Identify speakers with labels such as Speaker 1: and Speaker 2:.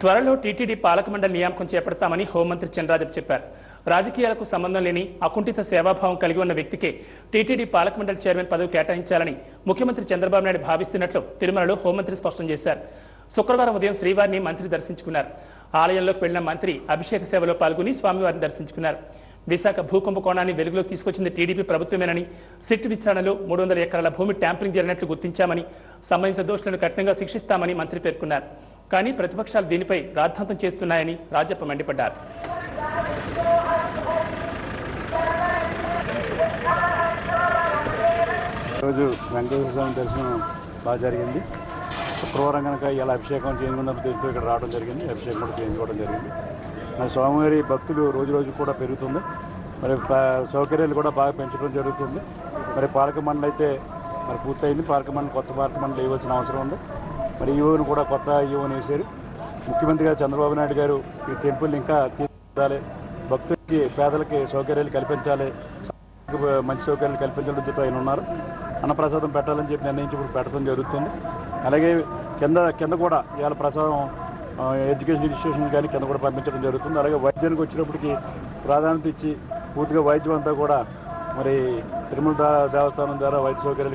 Speaker 1: త్వరలో టీటీడీ పాలకమండలి నియామకం చేపడతామని హోంమంత్రి చంద్రరాజు చెప్పారు. రాజకీయాలకు సంబంధం లేని అకుంఠిత సేవాభావం కలిగి ఉన్న వ్యక్తికే టీటీడీ పాలకమండలి చైర్మన్ పదవి కేటాయించాలని ముఖ్యమంత్రి చంద్రబాబు నాయుడు భావిస్తున్నట్లు తిరుమలలో హోంమంత్రి స్పష్టం చేశారు. శుక్రవారం ఉదయం శ్రీవారిని మంత్రి దర్శించుకున్నారు. ఆలయంలోకి వెళ్ళిన మంత్రి అభిషేక సేవలో పాల్గొని స్వామివారిని దర్శించుకున్నారు. విశాఖ భూకంప కోణాన్ని వెలుగులోకి తీసుకొచ్చింది టీడీపీ ప్రభుత్వమేనని సిట్ విచారణలో మూడు వందల ఎకరాల భూమి ట్యాంపరింగ్ జరిగినట్లు గుర్తించామని సంబంధిత దోషులను కఠినంగా శిక్షిస్తామని మంత్రి పేర్కొన్నారు. కానీ ప్రతిపక్షాలు దీనిపై రాద్ధాంతం చేస్తున్నాయని రాజప్ప మండిపడ్డారు.
Speaker 2: ఈరోజు వెంకటేశ్వర స్వామి దర్శనం బాగా జరిగింది. శుక్రవారం కనుక ఇలా అభిషేకం చేయకుండా ఉద్దేశంతో ఇక్కడ రావడం జరిగింది. అభిషేకం కూడా చేయించుకోవడం జరిగింది. మరి స్వామివారి భక్తులు రోజు రోజు కూడా పెరుగుతుంది. మరి సౌకర్యాలు కూడా బాగా పెంచడం జరుగుతుంది. మరి పాలక మండలి అయితే మరి పూర్తయింది. పాలక మండలి కొత్త పాలక మండలి వేయవలసిన అవసరం ఉంది. మరి ఈవోని కూడా కొత్త ఈవోని వేశారు ముఖ్యమంత్రి గారు చంద్రబాబు నాయుడు గారు ఈ టెంపుల్ ఇంకా తీర్చాలి భక్తులకి పేదలకి సౌకర్యాలు కల్పించాలి. మంచి సౌకర్యాలు కల్పించడం ఆయన ఉన్నారు. అన్నప్రసాదం పెట్టాలని చెప్పి నిర్ణయించి ఇప్పుడు పెట్టడం జరుగుతుంది. అలాగే కింద కింద కూడా ఇవాళ ప్రసాదం ఎడ్యుకేషన్ ఇన్స్టిట్యూషన్ కానీ కింద కూడా పంపించడం జరుగుతుంది. అలాగే వైద్యానికి వచ్చినప్పటికీ ప్రాధాన్యత ఇచ్చి పూర్తిగా వైద్యం అంతా కూడా మరి తిరుమల దేవస్థానం ద్వారా వైద్య సౌకర్యాలు